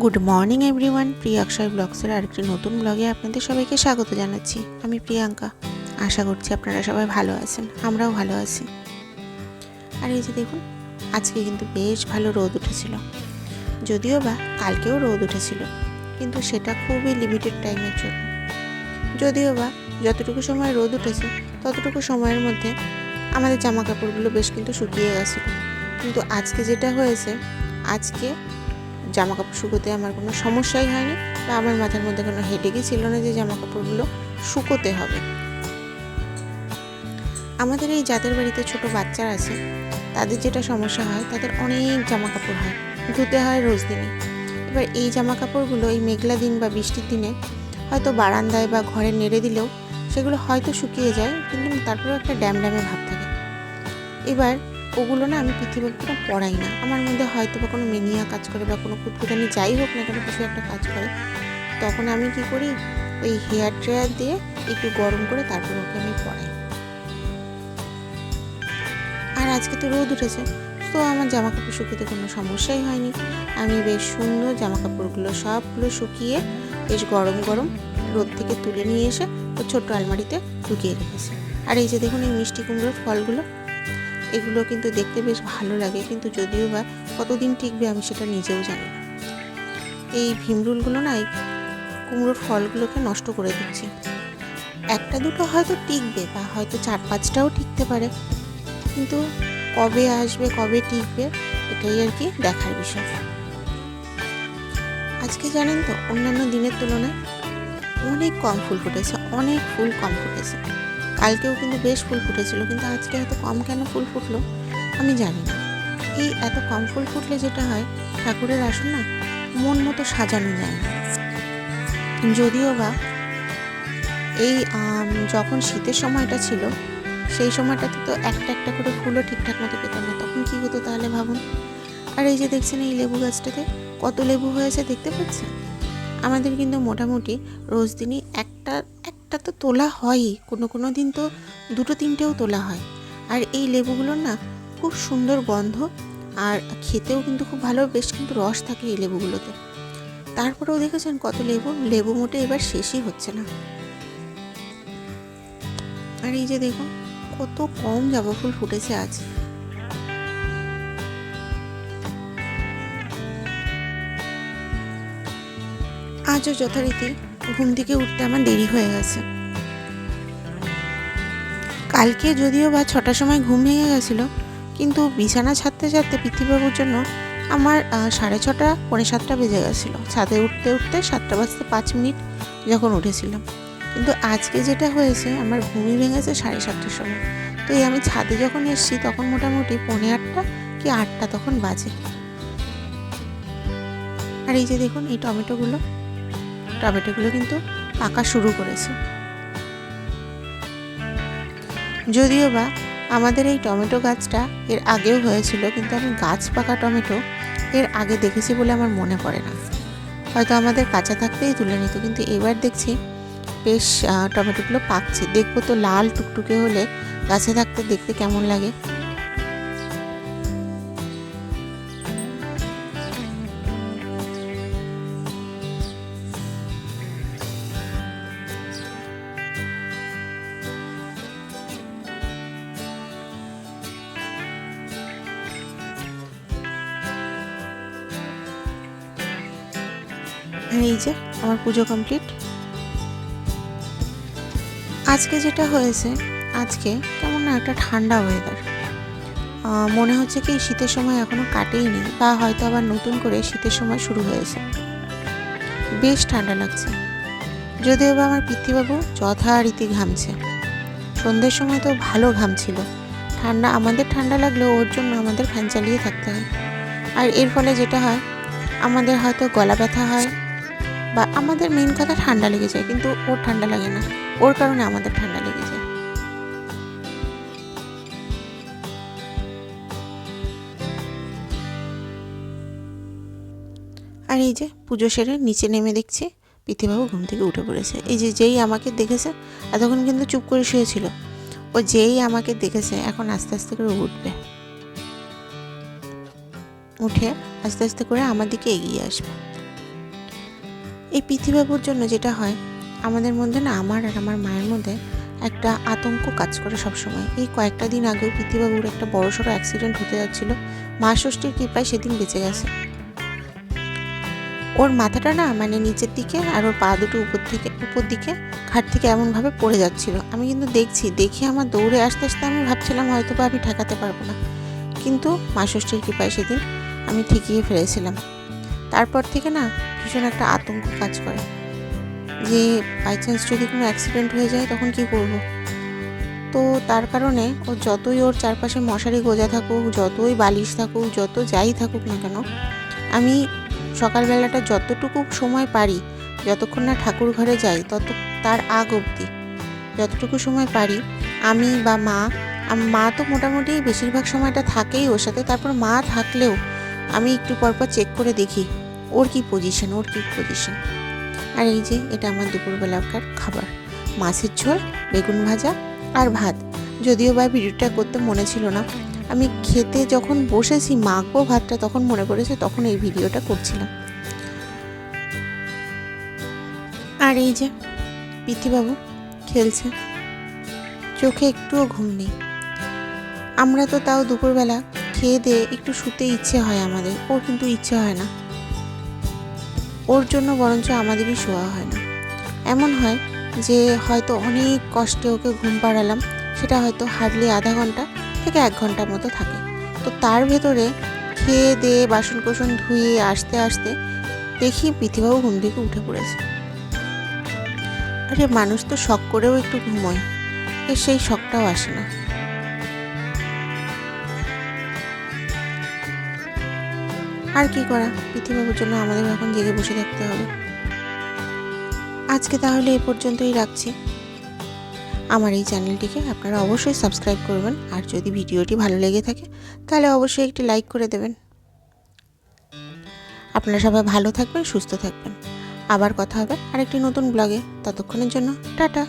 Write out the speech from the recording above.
Good morning everyone Priya Akshay ব্লগসের আরেকটি নতুন ব্লগে আপনাদের সবাইকে স্বাগত জানাচ্ছি। আমি প্রিয়াঙ্কা। আশা করছি আপনারা সবাই ভালো আছেন। আমরাও ভালো আছি। আর এই যে দেখুন, আজকে কিন্তু বেশ ভালো রোদ উঠেছিল। যদিও বা কালকেও রোদ উঠেছিল, কিন্তু সেটা খুবই লিমিটেড টাইমের জন্য। যদিও বা যতটুকু সময় রোদ উঠেছে, ততটুকু সময়ের মধ্যে আমাদের জামা কাপড়গুলো বেশ কিন্তু শুকিয়ে গেছিল। কিন্তু আজকে যেটা হয়েছে, আজকে জামা কাপড় শুকোতে আমার কোনো সমস্যাই হয়নি বা আমার মাথার মধ্যে কোনো হেডেকই ছিল না যে জামা কাপড়গুলো শুকোতে হবে। আমাদের এই যাদের বাড়িতে ছোট বাচ্চারা আছে, তাদের যেটা সমস্যা হয়, তাদের অনেক জামা কাপড় হয়, ধুতে হয় রোজ দিনে। এবার এই জামা কাপড়গুলো এই মেঘলা দিন বা বৃষ্টির দিনে হয়তো বারান্দায় বা ঘরে নেড়ে দিলেও সেগুলো হয়তো শুকিয়ে যায়, কিন্তু তারপরেও একটা ড্যাম ড্যামে ভাব থাকে। এবার ওগুলো না আমি পৃথিবীর কোনো পড়াই না। আমার মধ্যে হয়তো বা কোনো মেনিয়া কাজ করে বা কোনো কুতকুতানি যাই হোক না কেন কিছু একটা কাজ করে। তখন আমি কি করি? ওই হেয়ার ড্রায়ার দিয়ে একটু গরম করে তারপর ওকে আমি পরাই আর আজকে তো রোদ উঠেছে, তো আমার জামা কাপড় শুকিয়ে কোনো সমস্যাই হয়নি। আমি বেশ সুন্দর জামা কাপড়গুলো সবগুলো শুকিয়ে বেশ গরম গরম রোদ থেকে তুলে নিয়ে এসে ছোট্ট আলমারিতে ঢুকিয়ে রেখেছি। আর এই যে দেখুন এই মিষ্টি কুমড়োর ফলগুলো এগুলো কিন্তু দেখতে বেশ ভালো লাগে, কিন্তু যদিও বা কতদিন টিকবে আমি সেটা নিজেও জানি না। এই ভীমরুলগুলো না, এই কুমড়োর ফলগুলোকে নষ্ট করে দিচ্ছি। একটা দুটো হয়তো টিকবে বা হয়তো চার পাঁচটাও টিকতে পারে, কিন্তু কবে আসবে, কবে টিকবে, এটাই আর কি দেখার বিষয়। আজকে জানেন তো, অন্যান্য দিনের তুলনায় অনেক কম ফুল ফুটেছে, অনেক ফুল কম ফুটেছে। কালকেও কিন্তু বেশ ফুল ফুটেছিল, কিন্তু আজকে এত কম কেন ফুল ফুটলো? আমি জানি না। এই এত কম ফুল ফুটলে যেটা হয়, ঠাকুরের আসন না মন মতো সাজানো যায় না। যদিও বা এই যখন শীতের সময়টা ছিল, সেই সময়টাতে তো একটা একটা করে ফুলও ঠিকঠাক মতো পেতাম না। তখন কী হতো তাহলে ভাবুন? আর এই যে দেখছেন এই লেবু গাছটাতে কত লেবু হয়েছে দেখতে পাচ্ছেন? আমাদের কিন্তু মোটামুটি রোজ দিনই একটা তো তোলা হয়ই। কোনো কোনো দিন তো দুটো তিনটেও তোলা হয়। আর এই লেবুগুলোর না খুব সুন্দর গন্ধ আর খেতেও কিন্তু খুব ভালো, বেশ কিন্তু রস থাকে এই লেবুগুলোতে। তারপরেও দেখেছেন কত লেবু? লেবু মোটে এবার শেষই হচ্ছে না। আর এই যে দেখুন, কত কম জবা ফুল ফুটেছে আজ। আজও যথারীতি ঘুম থেকে উঠতে আমার দেরি হয়ে গেছে। কালকে যদিও বা ছটার সময় ঘুম ভেঙে গেছিল, কিন্তু বিছানা ছাড়তে ছাড়তে পৃথিবীবাবুর জন্য আমার সাড়ে ছটা, পৌনে সাতটা বেজে গেছিল। ছাদে উঠতে উঠতে সাতটা বাজতে পাঁচ মিনিট যখন উঠেছিলাম। কিন্তু আজকে যেটা হয়েছে, আমার ঘুমই ভেঙেছে সাড়ে সাতটার সময়। তো এই আমি ছাদে যখন এসেছি, তখন মোটামুটি পৌনে আটটা কি আটটা তখন বাজে। আর এই যে দেখুন, এই টমেটোগুলো টমেটোগুলো কিন্তু পাকা শুরু করেছে। যদিও বা আমাদের এই টমেটো গাছটা এর আগেও হয়েছিল, কিন্তু আমি গাছ পাকা টমেটো এর আগে দেখেছি বলে আমার মনে পড়ে না। হয়তো আমাদের কাঁচা থাকতেই তুলে নিত, কিন্তু এবার দেখছি বেশ টমেটোগুলো পাকছে। দেখব তো লাল টুকটুকে হলে গাছে থাকতে দেখতে কেমন লাগে। এই যে আমার পুজো কমপ্লিট আজকে যেটা হয়েছে, আজকে কেমন না একটা ঠান্ডা ওয়েদার মনে হচ্ছে কি শীতের সময় এখনও কাটেই নি, বা হয়তো আবার নতুন করে শীতের সময় শুরু হয়েছে। বেশ ঠান্ডা লাগছে। যদিও বা আমার পিতৃবাবু যথারীতি ঘামছে। সন্ধ্যের সময় তো ভালো ঘামছিল ঠান্ডা, আমাদের ঠান্ডা লাগলেও ওর জন্য আমাদের ফ্যান চালিয়ে থাকতে হয়। আর এর ফলে যেটা হয়, আমাদের হয়তো গলা ব্যথা হয় বা আমাদের মেন কথা ঠান্ডা লেগে যায়, কিন্তু ওর ঠান্ডা লাগে না। ওর কারণে আমাদের ঠান্ডা লেগে যায়। আর এই যে পুজো সেরে নিচে নেমে দেখছি, পৃথিবাবু ঘুম থেকে উঠে পড়েছে। এই যে যেই আমাকে দেখেছে, এতক্ষণ কিন্তু চুপ করে শুয়েছিল। ও যেই আমাকে দেখেছে, এখন আস্তে আস্তে করে উঠবে। উঠে আস্তে আস্তে করে আমার দিকে এগিয়ে আসবে। এই পৃথিবাবুর জন্য যেটা হয়, আমাদের মধ্যে না আমার আর আমার মায়ের মধ্যে একটা আতঙ্ক কাজ করে সবসময়। এই কয়েকটা দিন আগেও পৃথিবাবুর একটা বড়সড় অ্যাক্সিডেন্ট হতে যাচ্ছিল। মা ষষ্ঠীর কৃপায় সেদিন বেঁচে গেছে। ওর মাথাটা না মানে নিচের দিকে আর ওর পা দুটো উপর থেকে, উপর দিকে খাট থেকে এমনভাবে পড়ে যাচ্ছিল। আমি কিন্তু দেখছি, দেখে আমার দৌড়ে আসতে আসতে আমি ভাবছিলাম হয়তো বা আমি ঠেকাতে পারব না। কিন্তু মা ষষ্ঠীর কৃপায় সেদিন আমি ঠিকিয়ে ফেলেছিলাম। তারপর থেকে না ভীষণ একটা আতঙ্ক কাজ করে। যে বাই চান্স যদি কোনো অ্যাক্সিডেন্ট হয়ে যায় তখন কি করব? তো তার কারণে ও যতই ওর চারপাশে মশারি গোজা থাকুক, যতই বালিশ থাকুক, যত যাই থাকুক না কেন, আমি সকালবেলাটা যতটুকু সময় পারি, যতক্ষণ না ঠাকুর ঘরে যাই, তত তার আগ অবধি যতটুকু সময় পারি, আমি বা মা মা তো মোটামুটি বেশিরভাগ সময়টা থাকেই ওর সাথে, তারপর মা থাকলেও আমি একটু পরপর চেক করে দেখি, ওর কি পজিশন ওর কি পজিশন আর এই যে, এটা আমার দুপুরবেলাকার খাবার। মাছের ঝোল, বেগুন ভাজা আর ভাত। যদিও বা ভিডিওটা করতে মনে ছিল না, আমি খেতে যখন বসেছি মাখবো ভাতটা তখন মনে পড়েছে, তখন এই ভিডিওটা করছিলাম। আর এই যে পিথিবাবু খেলছে। চোখে একটুও ঘুম নেই। আমরা তো তাও দুপুরবেলা খেয়ে দিয়ে একটু শুতে ইচ্ছে হয় আমাদের। ওর কিন্তু ইচ্ছে হয় না। ওর জন্য বরঞ্চ আমাদেরই শোয়া হয় না। এমন হয় যে হয়তো অনেক কষ্টে ওকে ঘুম পাড়ালাম, সেটা হয়তো হার্ডলি আধা ঘণ্টা থেকে এক ঘণ্টার মতো থাকে। তো তার ভেতরে খেয়ে দিয়ে বাসন কোসন ধুয়ে আসতে আসতে দেখি পৃথিবাবু ঘুম থেকে উঠে পড়েছে। আরে মানুষ তো শখ করেও একটু ঘুমোয় সেই শখটাও আসে না। আর কি করা? পৃথিবীর জন্য আমাদের এখন জেগে বসে থাকতে হবে। আজকে তাহলে এ পর্যন্তই রাখছি। আমার এই চ্যানেলটিকে আপনারা অবশ্যই সাবস্ক্রাইব করবেন, আর যদি ভিডিওটি ভালো লেগে থাকে, তাহলে অবশ্যই একটি লাইক করে দেবেন। আপনারা সবাই ভালো থাকবেন, সুস্থ থাকবেন। আবার কথা হবে আরেকটি নতুন ব্লগে। ততক্ষণের জন্য, টাটা।